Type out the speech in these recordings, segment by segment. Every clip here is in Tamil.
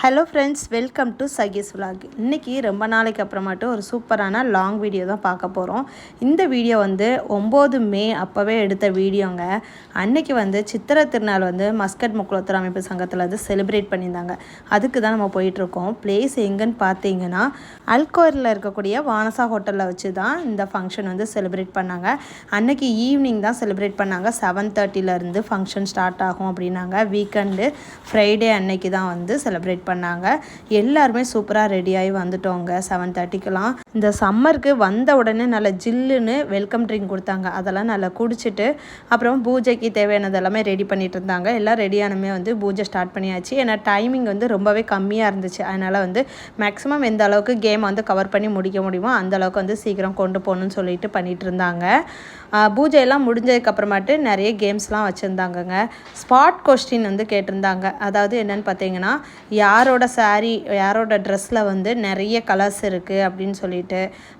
Hello friends welcome to Sakhi's vlog இன்றைக்கி ரொம்ப நாளைக்கு அப்புறமாட்டு ஒரு சூப்பரான லாங் வீடியோ தான் பார்க்க போகிறோம் இந்த வீடியோ வந்து ஒம்பது மே அப்போவே எடுத்த வீடியோங்க. அன்னைக்கு வந்து சித்திரை திருநாள் வந்து மஸ்கட் முக்குளத்தூர் அமைப்பு சங்கத்தில் வந்து செலிப்ரேட் பண்ணியிருந்தாங்க. அதுக்கு தான் நம்ம போயிட்டுருக்கோம் பிளேஸ் எங்கன்னு பார்த்தீங்கன்னா அல்கோரில் இருக்கக்கூடிய வானசா ஹோட்டலில் வச்சு தான் இந்த ஃபங்க்ஷன் வந்து செலிப்ரேட் பண்ணாங்க. அன்னைக்கு ஈவினிங் தான் செலிப்ரேட் பண்ணாங்க. செவன் தேர்ட்டிலேருந்து ஃபங்க்ஷன் ஸ்டார்ட் ஆகும் அப்படின்னாங்க. வீக்கெண்டு ஃப்ரைடே அன்னைக்கு தான் வந்து செலிப்ரேட் பண்ணாங்க. எல்லாருமே சூப்பராக ரெடியாகி வந்துட்டோங்க. செவன் தேர்ட்டிக்கெலாம் இந்த சம்மருக்கு வந்த உடனே நல்லா ஜில்லுன்னு வெல்கம் ட்ரிங்க் கொடுத்தாங்க. அதெல்லாம் நல்லா குடிச்சிட்டு அப்புறம் பூஜைக்கு தேவையானது எல்லாமே ரெடி பண்ணிட்டு இருந்தாங்க எல்லாம் ரெடியானுமே வந்து பூஜை ஸ்டார்ட் பண்ணியாச்சு. ஏன்னா டைமிங் வந்து ரொம்பவே கம்மியாக இருந்துச்சு. அதனால் வந்து மேக்ஸிமம் எந்த அளவுக்கு கேம் வந்து கவர் பண்ணி முடிக்க முடியுமோ அந்த அளவுக்கு வந்து சீக்கிரம் கொண்டு போகணும்னு சொல்லிட்டு பண்ணிட்டு இருந்தாங்க பூஜையெல்லாம் முடிஞ்சதுக்கப்புறமாட்டு நிறைய கேம்ஸ்லாம் வச்சுருந்தாங்கங்க. ஸ்பாட் கொஸ்டின் வந்து கேட்டிருந்தாங்க. அதாவது என்னென்னு பார்த்தீங்கன்னா யாரோட சாரீ யாரோட ட்ரெஸ்ஸில் வந்து நிறைய கலர்ஸ் இருக்குது அப்படின்னு சொல்லிட்டு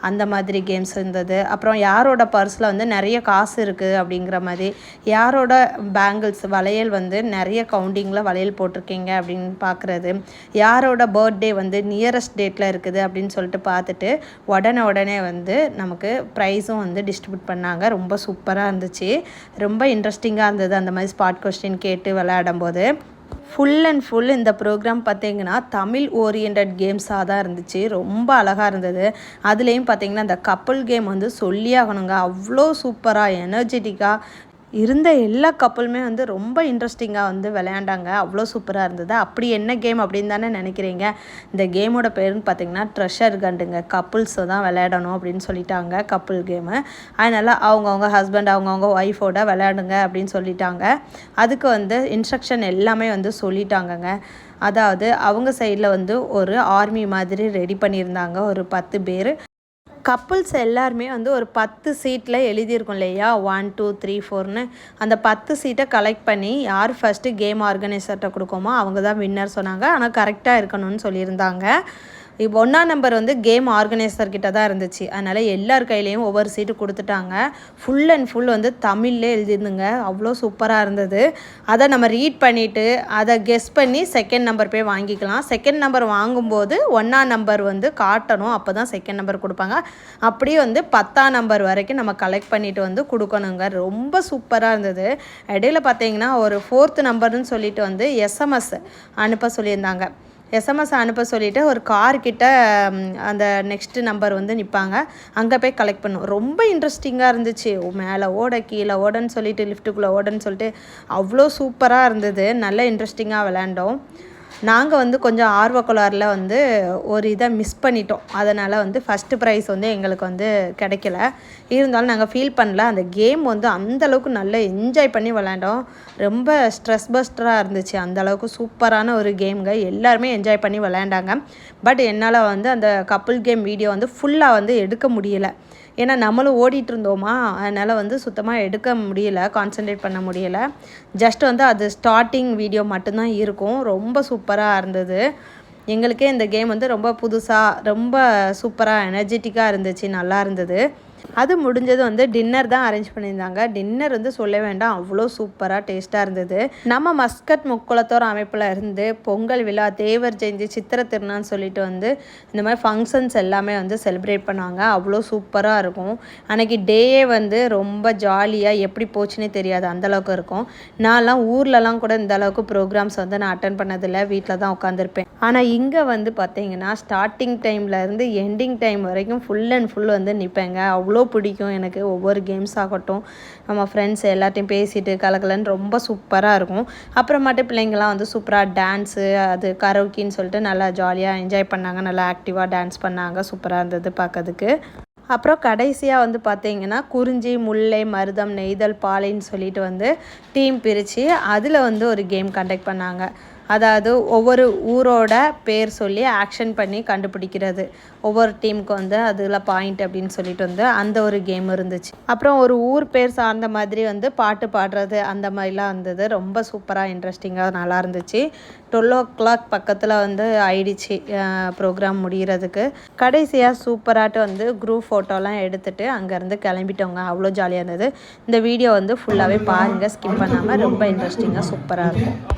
அந்த மாதிரி கேம்ஸ் இருந்தது. அப்புறம் யாரோட பர்ஸில் வந்து நிறைய காசு இருக்குது அப்படிங்கிற மாதிரி யாரோட பேங்கிள்ஸ் வளையல் வந்து நிறைய கவுண்டிங்கில் வளையல் போட்டிருக்கீங்க அப்படின்னு பார்க்குறது யாரோட பர்த்டே வந்து நியரஸ்ட் டேட்டில் இருக்குது அப்படின்னு சொல்லிட்டு பார்த்துட்டு உடனே உடனே வந்து நமக்கு ப்ரைஸும் வந்து டிஸ்ட்ரிபியூட் பண்ணாங்க. ரொம்ப சூப்பராக இருந்துச்சு. ரொம்ப இன்ட்ரெஸ்டிங்காக இருந்தது அந்த மாதிரி ஸ்பாட் கொஸ்டின் கேட்டு விளையாடும் போது ஃபுல் அண்ட் ஃபுல் இந்த ப்ரோக்ராம் பார்த்தீங்கன்னா தமிழ் ஓரியண்டட் கேம்ஸாக தான் இருந்துச்சு. ரொம்ப அழகாக இருந்தது. அதுலேயும் பார்த்தீங்கன்னா இந்த கப்பல் கேம் வந்து சொல்லியாகணுங்க. அவ்வளோ சூப்பராக எனர்ஜெட்டிக்காக இருந்த எல்லா கப்பலுமே வந்து ரொம்ப இன்ட்ரெஸ்டிங்காக வந்து விளையாண்டாங்க. அவ்வளோ சூப்பராக இருந்தது. அப்படி என்ன கேம் அப்படின்னு தானே நினைக்கிறீங்க? இந்த கேமோட பேருன்னு பார்த்தீங்கன்னா ட்ரெஷர் கண்டுங்க கப்புள்ஸை தான் விளையாடணும் அப்படின்னு சொல்லிட்டாங்க கப்புள் கேமு அதனால் அவங்கவுங்க ஹஸ்பண்ட் அவங்கவுங்க ஒய்ஃபோட விளையாடுங்க அப்படின்னு சொல்லிட்டாங்க. அதுக்கு வந்து இன்ஸ்ட்ரக்ஷன் எல்லாமே வந்து சொல்லிட்டாங்கங்க. அதாவது அவங்க சைடில் வந்து ஒரு ஆர்மி மாதிரி ரெடி பண்ணியிருந்தாங்க. ஒரு பத்து பேர். கப்புள்ஸ் எல்லாருமே வந்து ஒரு பத்து சீட்டில் எழுதியிருக்கும் இல்லையா? ஒன் டூ த்ரீ ஃபோர்னு அந்த பத்து சீட்டை கலெக்ட் பண்ணி யார் ஃபஸ்ட்டு கேம் ஆர்கனைசர்கிட்ட கொடுக்கோமோ அவங்க தான் வின்னர் சொன்னாங்க ஆனால் கரெக்டாக இருக்கணும்னு சொல்லியிருந்தாங்க. இப்போ ஒன்றாம் நம்பர் வந்து கேம் ஆர்கனைசர் கிட்ட தான் இருந்துச்சு. அதனால் எல்லார் கையிலையும் ஒவ்வொரு சீட்டு கொடுத்துட்டாங்க. ஃபுல் அண்ட் ஃபுல் வந்து தமிழ்லே எழுதிருந்துங்க அவ்வளோ சூப்பராக இருந்தது. அதை நம்ம ரீட் பண்ணிவிட்டு அதை கெஸ் பண்ணி செகண்ட் நம்பர் போய் வாங்கிக்கலாம். செகண்ட் நம்பர் வாங்கும்போது ஒன்றாம் நம்பர் வந்து காட்டணும். அப்போ தான் செகண்ட் நம்பர் கொடுப்பாங்க. அப்படியே வந்து பத்தாம் நம்பர் வரைக்கும் நம்ம கலெக்ட் பண்ணிவிட்டு வந்து கொடுக்கணுங்க. ரொம்ப சூப்பராக இருந்தது. இடையில பார்த்தீங்கன்னா ஒரு ஃபோர்த்து நம்பர்னு சொல்லிட்டு வந்து எஸ்எம்எஸ் அனுப்ப சொல்லியிருந்தாங்க. எஸ்எம்எஸ் அனுப்ப சொல்லிவிட்டு ஒரு கார்கிட்ட அந்த நெக்ஸ்ட் நம்பர் வந்து நிற்பாங்க அங்கே போய் கலெக்ட் பண்ணும். ரொம்ப இன்ட்ரெஸ்டிங்காக இருந்துச்சு. மேலே ஓட கீழே ஓடன்னு சொல்லிட்டு லிஃப்ட்டுக்குள்ளே ஓடன்னு சொல்லிட்டு அவ்வளோ சூப்பராக இருந்தது. நல்ல இன்ட்ரெஸ்டிங்காக விளையாண்டோம். நாங்கள் வந்து கொஞ்சம் ஆர்வக்குளாரில் வந்து ஒரு இதை மிஸ் பண்ணிட்டோம். அதனால் வந்து ஃபஸ்ட்டு ப்ரைஸ் வந்து எங்களுக்கு வந்து கிடைக்கல. இருந்தாலும் நாங்கள் ஃபீல் பண்ணல. அந்த கேம் வந்து அந்தளவுக்கு நல்லா என்ஜாய் பண்ணி விளாண்டோம் ரொம்ப ஸ்ட்ரெஸ் பஸ்டராக இருந்துச்சு. அந்த அளவுக்கு சூப்பரான ஒரு கேம்ங்க எல்லாருமே என்ஜாய் பண்ணி விளையாண்டாங்க. பட் என்னால் வந்து அந்த கப்புள் கேம் வீடியோ வந்து ஃபுல்லாக வந்து எடுக்க முடியலை. ஏன்னா நம்மளும் ஓடிட்டு இருந்தோமா அதனால் வந்து சுத்தமாக எடுக்க முடியல கான்சென்ட்ரேட் பண்ண முடியலை. ஜஸ்ட் வந்து அது ஸ்டார்டிங் வீடியோ மட்டும்தான் இருக்கும். ரொம்ப சூப்பராக இருந்தது. எங்களுக்கே இந்த கேம் வந்து ரொம்ப புதுசாக ரொம்ப சூப்பராக எனர்ஜெட்டிக்காக இருந்துச்சு நல்லா இருந்தது. அது முடிஞ்சது வந்து டின்னர் தான் அரேஞ்ச் பண்ணியிருந்தாங்க. டின்னர் வந்து சொல்ல வேண்டாம். அவ்வளோ சூப்பராக டேஸ்ட்டாக இருந்தது. நம்ம மஸ்கட் முக்குளத்தோர் அமைப்பில் இருந்து பொங்கல் விழா தேவர் ஜெயந்தி சித்திரை திருநாள்னு சொல்லிட்டு வந்து இந்த மாதிரி ஃபங்க்ஷன்ஸ் எல்லாமே வந்து செலிப்ரேட் பண்ணாங்க. அவ்வளோ சூப்பராக இருக்கும். அன்றைக்கி டேயே வந்து ரொம்ப ஜாலியாக எப்படி போச்சுன்னே தெரியாது. அந்தளவுக்கு இருக்கும். நான்லாம் ஊர்லலாம் கூட இந்த அளவுக்கு ப்ரோக்ராம்ஸ் வந்து நான் அட்டன் பண்ணதில்லை. வீட்டில் தான் உட்காந்துருப்பேன் ஆனால் இங்கே வந்து பார்த்தீங்கன்னா ஸ்டார்டிங் டைம்லேருந்து எண்டிங் டைம் வரைக்கும் ஃபுல் அண்ட் ஃபுல் வந்து நிற்பேங்க அவ்வளோ பிடிக்கும் எனக்கு. ஒவ்வொரு கேம்ஸ் ஆகட்டும் நம்ம ஃப்ரெண்ட்ஸ் எல்லாத்தையும் பேசிட்டு கலக்கலன்னு ரொம்ப சூப்பராக இருக்கும். அப்புறமாட்டு பிள்ளைங்கள்லாம் வந்து சூப்பராக டான்ஸு அது கரோக்கின்னு சொல்லிட்டு நல்லா ஜாலியாக என்ஜாய் பண்ணாங்க. நல்லா ஆக்டிவாக டான்ஸ் பண்ணாங்க. சூப்பராக இருந்தது பார்க்கறதுக்கு அப்புறம் கடைசியாக வந்து பார்த்தீங்கன்னா குறிஞ்சி முல்லை மருதம் நெய்தல் பாலைன்னு சொல்லிட்டு வந்து டீம் பிரித்து அதில் வந்து ஒரு கேம் கண்டக்ட் பண்ணாங்க. அதாவது ஒவ்வொரு ஊரோட பேர் சொல்லி ஆக்ஷன் பண்ணி கண்டுபிடிக்கிறது. ஒவ்வொரு டீமுக்கு வந்து அதில் பாயிண்ட் அப்படின்னு சொல்லிட்டு வந்து அந்த ஒரு கேம் இருந்துச்சு. அப்புறம் ஒரு ஊர் பேர் சார்ந்த மாதிரி வந்து பாட்டு பாடுறது அந்த மாதிரிலாம் இருந்தது ரொம்ப சூப்பராக இன்ட்ரெஸ்டிங்காக நல்லா இருந்துச்சு. டுவெல் ஓ கிளாக் பக்கத்தில் வந்து ஆயிடுச்சு ப்ரோக்ராம் முடிகிறதுக்கு கடைசியாக சூப்பராகிட்டு வந்து குரூப் ஃபோட்டோலாம் எடுத்துகிட்டு அங்கேருந்து கிளம்பிட்டோங்க அவ்வளோ ஜாலியாக இருந்தது. இந்த வீடியோ வந்து ஃபுல்லாகவே பாருங்கள் ஸ்கிப் பண்ணாமல் ரொம்ப இன்ட்ரெஸ்டிங்காக சூப்பராக இருக்கும்.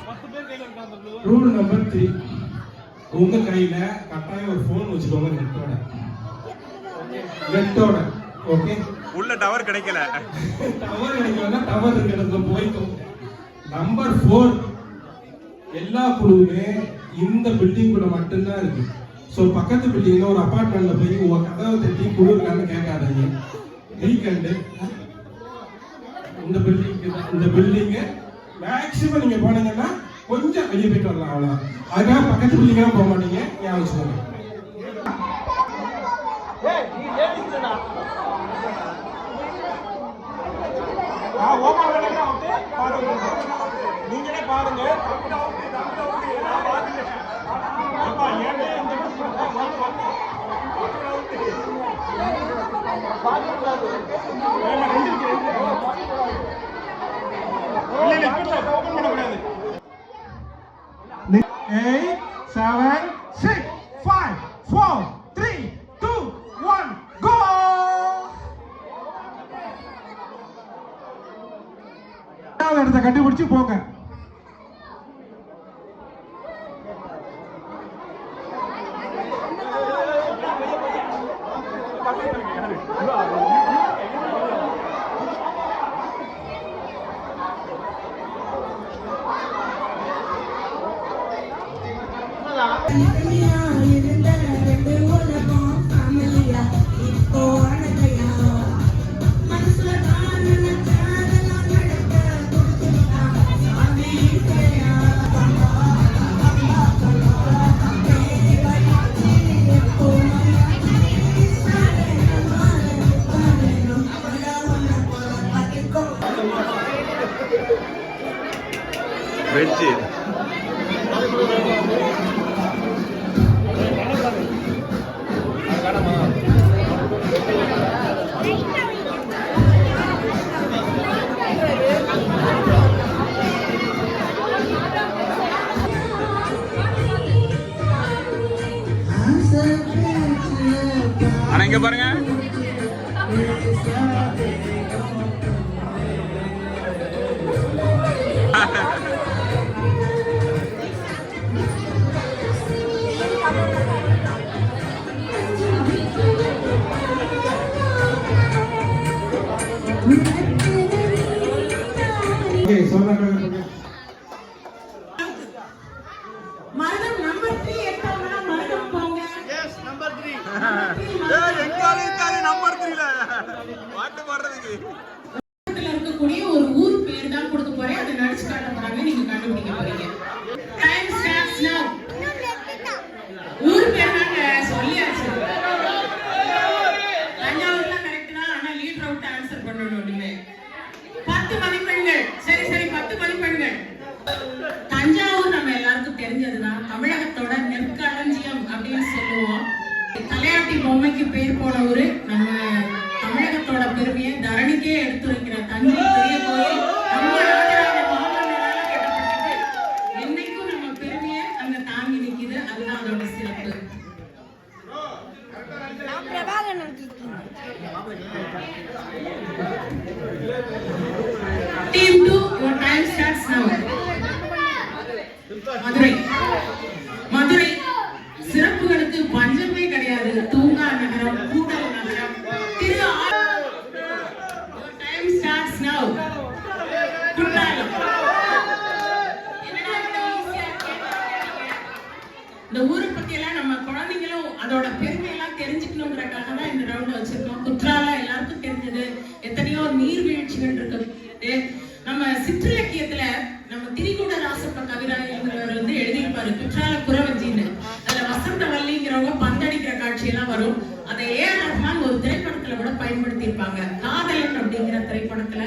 Rule number three. உங்க கையில கட்டாயம் ஒரு ஃபோன் வச்சுக்கோங்க நெட்டோட நெட்டோட ஓகே உள்ள டவர் கிடைக்கல. டவர் கிடைக்கலன்னா டவர் இருக்கிற இடத்துல போய்க்கும். நம்பர் ஃபோர் எல்லா குழுவுமே இந்த பில்டிங் குள்ள மட்டும்தான் இருக்கு. ஸோ பக்கத்து பில்டிங்ல ஒரு அபார்ட்மெண்ட்ல போய் உங்க கதவை தட்டி குழு இருக்கான்னு கேட்காதீங்க. வீக்கெண்டு இந்த பில்டிங் இந்த பில்டிங் மேக்ஸிமம் நீங்க போனீங்கன்னா கொஞ்சம் வெளியே போயிட்டு வரலாம் அவ்வளவுதான். அதுக்காக பக்கத்து பில்டிங்லாம் போக மாட்டீங்க. ஞாபகம் வச்சுக்கோங்க நீங்களே பாருங்க. Eight, seven, six, five, four, three, two, one, go! ரெண்டாவது இடத்த கண்டுபிடிச்சு போங்க தனித்தனியா வெஜ்ஜு ஆனா இங்க பாருங்க. மரணம் நம்பர் த்ரீ எடுத்தவங்க மரணம் போங்க. நம்பர் தெரியல பாட்டு பாடுறதுக்கு பக்கத்துல இருக்கக்கூடிய ஒரு ஊர் பேர் தான் கொடுக்க போறேன் அதை நடிச்சு காட்ட போறாங்க நீங்க கண்டுபிடிக்க போறீங்க டைம் ஸ்டார்ட்ஸ் நவ ஊர் பேர் தாங்க சொல்லியாச்சு தஞ்சாவூர்ல கரெக்ட் தான் ஆனா லீடர் அவுட் ஆன்சர் பண்ணணும் நீங்க பத்து மதிப்பெண்கள் சரி சரி பத்து மதிப்பெண்கள் தஞ்சாவூர் நம்ம எல்லாருக்கும் தெரிஞ்சதுதான் தமிழகத்தோட நெற்களஞ்சியம் அப்படின்னு சொல்லுவோம். தலையாட்டி பொம்மைக்கு பேர் போன ஊரு நம்ம தமிழகத்தோட பெருமையை தரணிக்கே எடுத்துரைக்கிற தஞ்சை பெரிய கோயில். என்னைக்கும் நம்ம பெருமையை அங்க தாங்கி நிக்குது. அதுதான் அதோட சிறப்பு. Team two your time starts now Madurai Madurai சிறப்புகளுக்கு பஞ்சமே கிடையாது தூங்கா நகரம் கூடல் நகரம் திரு ஆ- Your time starts now. Courtallam. என்னடா இவ்வளவு easy ஆ கேட்டீங்க? இந்த ஊரை பத்தி எல்லாம் நம்ம குழந்தைங்களும் அதோட பெருமையெல்லாம் தெரிஞ்சுக்கணுங்கிறக்காக தான் இந்த ரவுண்ட் வச்சிருக்கோம் குற்றாலம் எல்லாருக்கும் தெரிஞ்சது எத்தனையோ நீர்வீழ்ச்சிகள் இருக்கு நம்ம சிற்றிலக்கியத்துல நம்ம திரிகுட ராசப்ப கவிராயர் வந்து எழுதியிருப்பாரு குற்றால குறவஞ்சின்னு. அதுல வசந்தவல்லிங்கிறவங்க பந்தடிக்கிற காட்சியெல்லாம் வரும். அதை ஏ ஆர் ரஹ்மான் ஒரு திரைப்படத்துல கூட பயன்படுத்தியிருப்பாங்க. காதலன் அப்படிங்கிற திரைப்படத்துல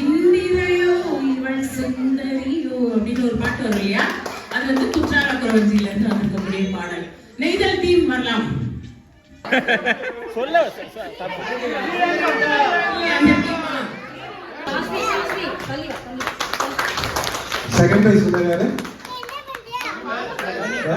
இந்திரையோ இவள் சுந்தரியோ அப்படின்னு ஒரு பாட்டு வரும் இல்லையா? அது வந்து குற்றால குறவஞ்சியில இருந்து வந்திருக்கக்கூடிய பாடல். நெய்தல் தீம் வரலாம். இல்ல, அந்த team ஆ?